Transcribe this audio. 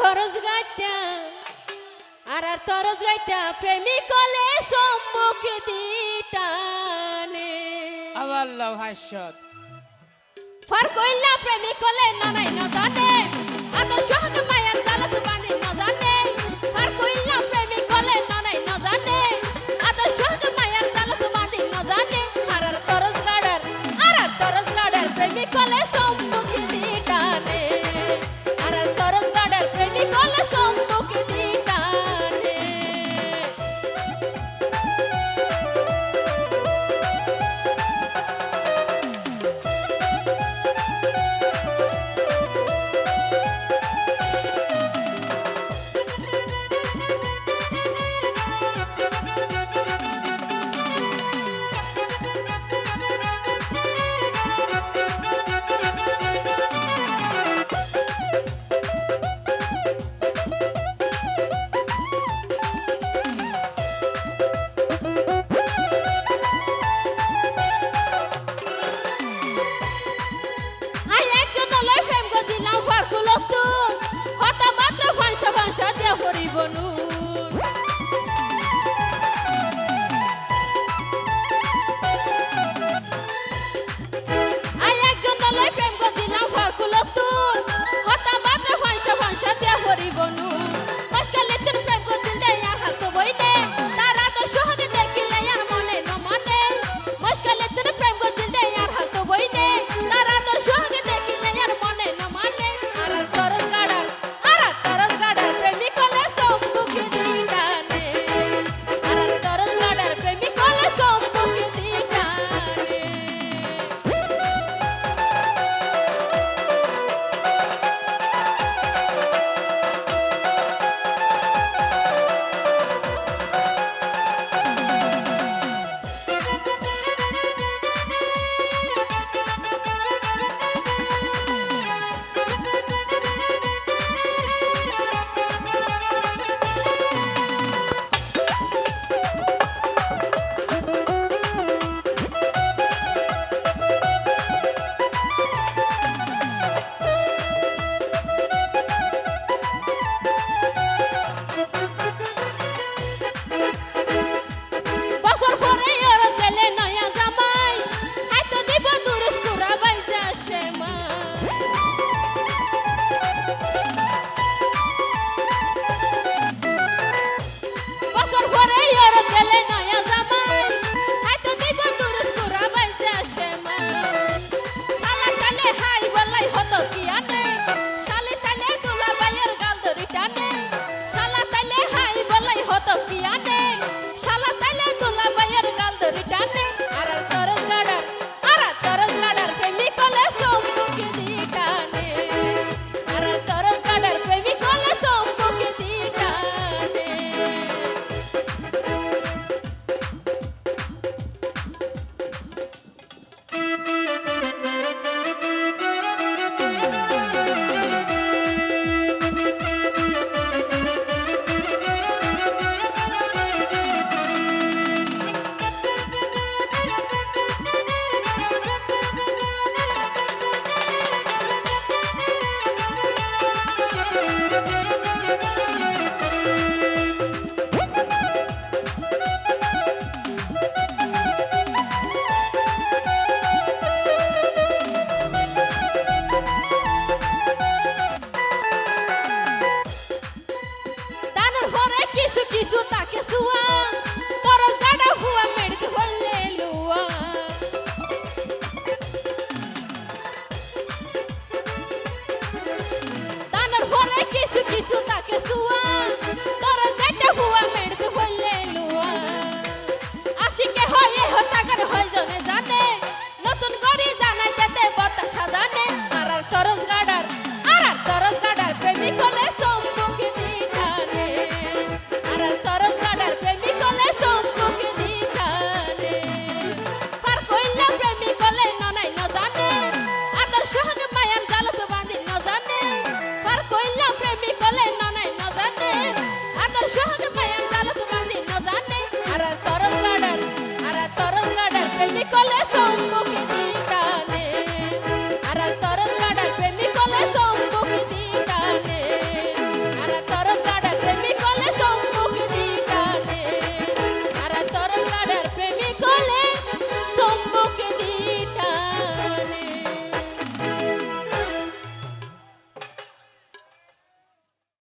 তরজ গাইটা আর আর তরজ গাইটা প্রেমী কলে সম্মুখ দিটানে। আবার লভ হাস্যত। ফার কইলা প্রেমী নানাই নজানে আদর্শ মায়ার জালত বানি নজানে ভালো বেলায় হতো কি আনে